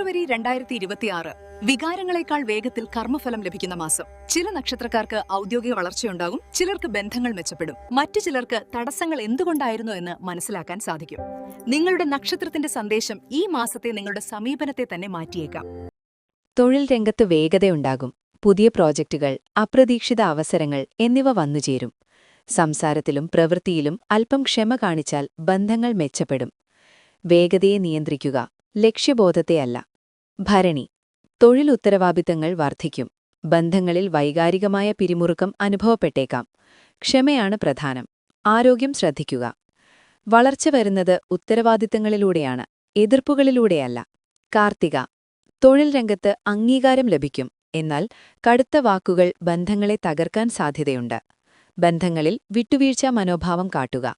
ഫെബ്രുവരി രണ്ടായിരത്തി ഇരുപത്തിയാറ് വികാരങ്ങളെക്കാൾ വേഗത്തിൽ കർമ്മഫലം ലഭിക്കുന്ന മാസം. ചില നക്ഷത്രക്കാർക്ക് ഔദ്യോഗിക വളർച്ചയുണ്ടാകും ചിലർക്ക് ബന്ധങ്ങൾ മെച്ചപ്പെടും. മറ്റു ചിലർക്ക് തടസ്സങ്ങൾ എന്തുകൊണ്ടായിരുന്നു എന്ന് മനസ്സിലാക്കാൻ സാധിക്കും. നിങ്ങളുടെ നക്ഷത്രത്തിന്റെ സന്ദേശം ഈ മാസത്തെ നിങ്ങളുടെ സമീപനത്തെ തന്നെ മാറ്റിയേക്കാം. തൊഴിൽ രംഗത്ത് വേഗതയുണ്ടാകും. പുതിയ പ്രോജക്റ്റുകൾ അപ്രതീക്ഷിത അവസരങ്ങൾ എന്നിവ വന്നുചേരും. സംസാരത്തിലും പ്രവൃത്തിയിലും അല്പം ക്ഷമ കാണിച്ചാൽ ബന്ധങ്ങൾ മെച്ചപ്പെടും. വേഗതയെ നിയന്ത്രിക്കുക ലക്ഷ്യബോധത്തെയല്ല. ഭരണി. തൊഴിൽ ഉത്തരവാദിത്തങ്ങൾ വർദ്ധിക്കും ബന്ധങ്ങളിൽ വൈകാരികമായ പിരിമുറുക്കം അനുഭവപ്പെട്ടേക്കാം. ക്ഷമയാണ് പ്രധാനം. ആരോഗ്യം ശ്രദ്ധിക്കുക. വളർച്ച വരുന്നത് ഉത്തരവാദിത്തങ്ങളിലൂടെയാണ് എതിർപ്പുകളിലൂടെയല്ല. കാർത്തിക. തൊഴിൽ രംഗത്ത് അംഗീകാരം ലഭിക്കും. എന്നാൽ കടുത്ത വാക്കുകൾ ബന്ധങ്ങളെ തകർക്കാൻ സാധ്യതയുണ്ട്. ബന്ധങ്ങളിൽ വിട്ടുവീഴ്ച മനോഭാവം കാട്ടുക.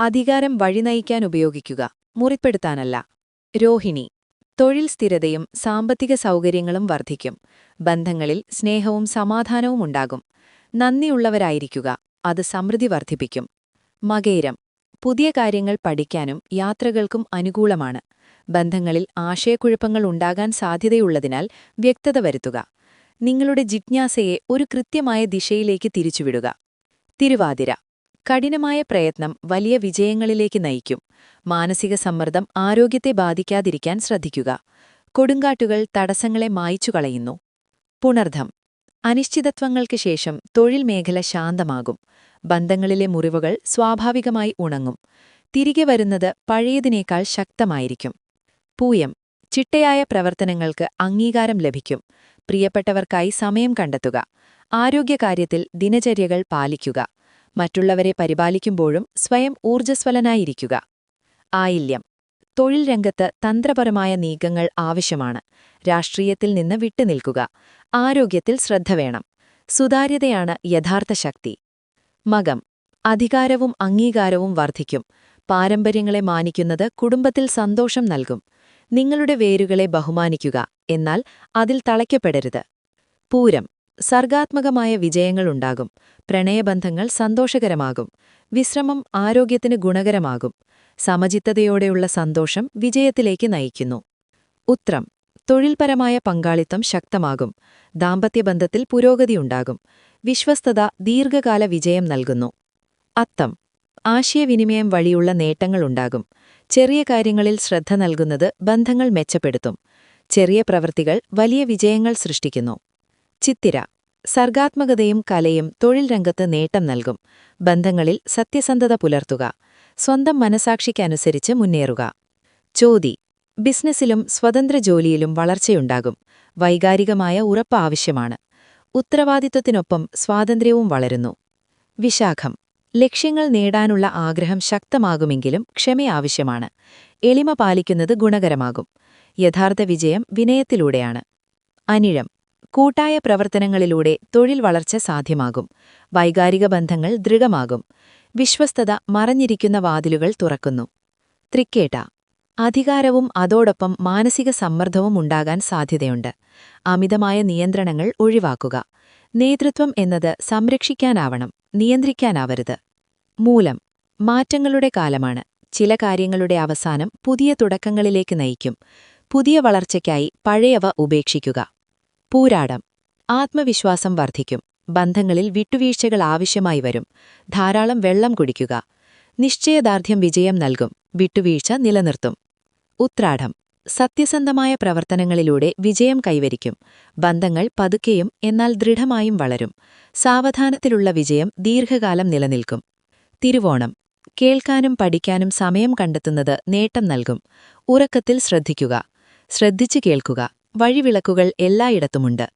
അധികാരം വഴിനയിക്കാൻ ഉപയോഗിക്കുക. മുറിപ്പെടുത്താനല്ല. രോഹിണി. തൊഴിൽ സ്ഥിരതയും സാമ്പത്തിക സൗകര്യങ്ങളും വർദ്ധിക്കും ബന്ധങ്ങളിൽ സ്നേഹവും സമാധാനവും ഉണ്ടാകും. നന്ദിയുള്ളവരായിരിക്കുക അത് സമൃദ്ധി വർദ്ധിപ്പിക്കും. മകേരം പുതിയ കാര്യങ്ങൾ പഠിക്കാനും യാത്രകൾക്കും അനുകൂലമാണ്. ബന്ധങ്ങളിൽ ആശയക്കുഴപ്പങ്ങൾ ഉണ്ടാകാൻ സാധ്യതയുള്ളതിനാൽ വ്യക്തത വരുത്തുക. നിങ്ങളുടെ ജിജ്ഞാസയെ ഒരു കൃത്യമായ ദിശയിലേക്ക് തിരിച്ചുവിടുക. തിരുവാതിര കഠിനമായ പ്രയത്നം വലിയ വിജയങ്ങളിലേക്ക് നയിക്കും. മാനസിക സമ്മർദ്ദം ആരോഗ്യത്തെ ബാധിക്കാതിരിക്കാൻ ശ്രദ്ധിക്കുക. കൊടുങ്കാറ്റുകൾ തടസ്സങ്ങളെ മായ്ച്ചു കളയുന്നു പുണർധം അനിശ്ചിതത്വങ്ങൾക്ക് ശേഷം തൊഴിൽ മേഖല ശാന്തമാകും. ബന്ധങ്ങളിലെ മുറിവുകൾ സ്വാഭാവികമായി ഉണങ്ങും. തിരികെ വരുന്നത് പഴയതിനേക്കാൾ ശക്തമായിരിക്കും. പൂയം. ചിട്ടയായ പ്രവർത്തനങ്ങൾക്ക് അംഗീകാരം ലഭിക്കും. പ്രിയപ്പെട്ടവർക്കായി സമയം കണ്ടെത്തുക. ആരോഗ്യകാര്യത്തിൽ ദിനചര്യകൾ പാലിക്കുക. മറ്റുള്ളവരെ പരിപാലിക്കുമ്പോഴും സ്വയം ഊർജസ്വലനായിരിക്കുക. ആയില്യം. തൊഴിൽ രംഗത്ത് തന്ത്രപരമായ നീക്കങ്ങൾ ആവശ്യമാണ്. രാഷ്ട്രീയത്തിൽ നിന്ന് വിട്ടുനിൽക്കുക. ആരോഗ്യത്തിൽ ശ്രദ്ധ വേണം. സുതാര്യതയാണ് യഥാർത്ഥ ശക്തി. മകം. അധികാരവും അംഗീകാരവും വർദ്ധിക്കും. പാരമ്പര്യങ്ങളെ മാനിക്കുന്നത് കുടുംബത്തിൽ സന്തോഷം നൽകും. നിങ്ങളുടെ വേരുകളെ ബഹുമാനിക്കുക. എന്നാൽ അതിൽ തളയ്ക്കപ്പെടരുത്. പൂരം. സർഗാത്മകമായ വിജയങ്ങളുണ്ടാകും. പ്രണയബന്ധങ്ങൾ സന്തോഷകരമാകും. വിശ്രമം ആരോഗ്യത്തിന് ഗുണകരമാകും. സമചിത്തതയോടെയുള്ള സന്തോഷം വിജയത്തിലേക്ക് നയിക്കുന്നു. ഉത്രം. തൊഴിൽപരമായ പങ്കാളിത്തം ശക്തമാകും. ദാമ്പത്യബന്ധത്തിൽ പുരോഗതിയുണ്ടാകും വിശ്വസ്തത ദീർഘകാല വിജയം നൽകുന്നു. അത്തം. ആശയവിനിമയം വഴിയുള്ള നേട്ടങ്ങളുണ്ടാകും ചെറിയ കാര്യങ്ങളിൽ ശ്രദ്ധ നൽകുന്നത് ബന്ധങ്ങൾ മെച്ചപ്പെടുത്തും. ചെറിയ പ്രവൃത്തികൾ വലിയ വിജയങ്ങൾ സൃഷ്ടിക്കുന്നു. ചിത്തിര. സർഗാത്മകതയും കലയും തൊഴിൽ രംഗത്ത് നേട്ടം നൽകും. ബന്ധങ്ങളിൽ സത്യസന്ധത പുലർത്തുക. സ്വന്തം മനസാക്ഷിക്കനുസരിച്ച് മുന്നേറുക. ചോതി. ബിസിനസ്സിലും സ്വതന്ത്ര ജോലിയിലും വളർച്ചയുണ്ടാകും. വൈകാരികമായ ഉറപ്പ് ആവശ്യമാണ്. ഉത്തരവാദിത്വത്തിനൊപ്പം സ്വാതന്ത്ര്യവും വളരുന്നു. വിശാഖം. ലക്ഷ്യങ്ങൾ നേടാനുള്ള ആഗ്രഹം ശക്തമാകുമെങ്കിലും ക്ഷമ ആവശ്യമാണ്. എളിമ പാലിക്കുന്നത് ഗുണകരമാകും. യഥാർത്ഥ വിജയം വിനയത്തിലൂടെയാണ്. അനിഴം. കൂട്ടായ പ്രവർത്തനങ്ങളിലൂടെ തൊഴിൽ വളർച്ച സാധ്യമാകും. വൈകാരിക ബന്ധങ്ങൾ ദൃഢമാകും. വിശ്വസ്തത മറഞ്ഞിരിക്കുന്ന വാതിലുകൾ തുറക്കുന്നു. ത്രിക്കേട്ട അധികാരവും അതോടൊപ്പം മാനസിക സമ്മർദ്ദവും ഉണ്ടാകാൻ സാധ്യതയുണ്ട്. അമിതമായ നിയന്ത്രണങ്ങൾ ഒഴിവാക്കുക. നേതൃത്വം എന്നത് സംരക്ഷിക്കാനാവണം നിയന്ത്രിക്കാനാവരുത്. മൂലം. മാറ്റങ്ങളുടെ കാലമാണ്. ചില കാര്യങ്ങളുടെ അവസാനം പുതിയ തുടക്കങ്ങളിലേക്ക് നയിക്കും. പുതിയ വളർച്ചയ്ക്കായി പഴയവ ഉപേക്ഷിക്കുക. പൂരാടം. ആത്മവിശ്വാസം വർദ്ധിക്കും. ബന്ധങ്ങളിൽ വിട്ടുവീഴ്ചകൾ ആവശ്യമായി വരും. ധാരാളം വെള്ളം കുടിക്കുക. നിശ്ചയദാർഢ്യം വിജയം നൽകും. വിട്ടുവീഴ്ച നിലനിർത്തും. ഉത്രാടം. സത്യസന്ധമായ പ്രവർത്തനങ്ങളിലൂടെ വിജയം കൈവരിക്കും. ബന്ധങ്ങൾ പതുക്കെയും എന്നാൽ ദൃഢമായും വളരും. സാവധാനത്തിലുള്ള വിജയം ദീർഘകാലം നിലനിൽക്കും. തിരുവോണം. കേൾക്കാനും പഠിക്കാനും സമയം കണ്ടെത്തുന്നത് നേട്ടം നൽകും. ഉറക്കത്തിൽ ശ്രദ്ധിക്കുക. ശ്രദ്ധിച്ചു കേൾക്കുക. വഴിവിളക്കുകൾ എല്ലായിടത്തുമുണ്ട്.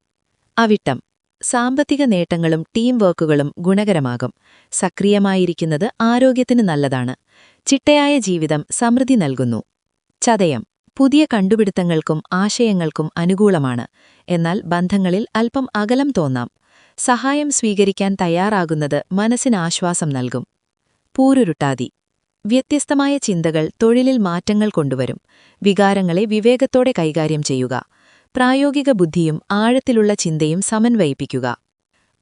അവിട്ടം. സാമ്പത്തിക നേട്ടങ്ങളും ടീം വർക്കുകളും ഗുണകരമാകും. സക്രിയമായിരിക്കുന്നത് ആരോഗ്യത്തിന് നല്ലതാണ്. ചിട്ടയായ ജീവിതം സമൃദ്ധി നൽകുന്നു. ചതയം. പുതിയ കണ്ടുപിടുത്തങ്ങൾക്കും ആശയങ്ങൾക്കും അനുകൂലമാണ്. എന്നാൽ ബന്ധങ്ങളിൽ അല്പം അകലം തോന്നാം. സഹായം സ്വീകരിക്കാൻ തയ്യാറാകുന്നത് മനസ്സിനാശ്വാസം നൽകും. പൂരുരുട്ടാതി. വ്യത്യസ്തമായ ചിന്തകൾ തൊഴിലിൽ മാറ്റങ്ങൾ കൊണ്ടുവരും. വികാരങ്ങളെ വിവേകത്തോടെ കൈകാര്യം ചെയ്യുക. പ്രായോഗിക ബുദ്ധിയും ആഴത്തിലുള്ള ചിന്തയും സമന്വയിപ്പിക്കുക.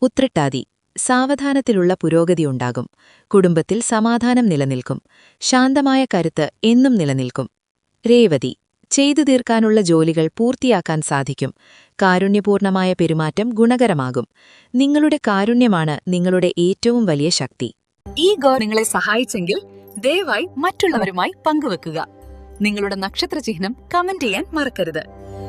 ഉത്രട്ടാതി. സാവധാനത്തിലുള്ള പുരോഗതിയുണ്ടാകും കുടുംബത്തിൽ സമാധാനം നിലനിൽക്കും. ശാന്തമായ കരുത്ത് എന്നും നിലനിൽക്കും. രേവതി. ചെയ്തു തീർക്കാനുള്ള ജോലികൾ പൂർത്തിയാക്കാൻ സാധിക്കും. കാരുണ്യപൂർണമായ പെരുമാറ്റം ഗുണകരമാകും. നിങ്ങളുടെ കാരുണ്യമാണ് നിങ്ങളുടെ ഏറ്റവും വലിയ ശക്തി. ഈ ഗോ നിങ്ങളെ സഹായിച്ചെങ്കിൽ ദയവായി മറ്റുള്ളവരുമായി പങ്കുവെക്കുക. നിങ്ങളുടെ നക്ഷത്ര ചിഹ്നം കമന്റ് ചെയ്യാൻ മറക്കരുത്.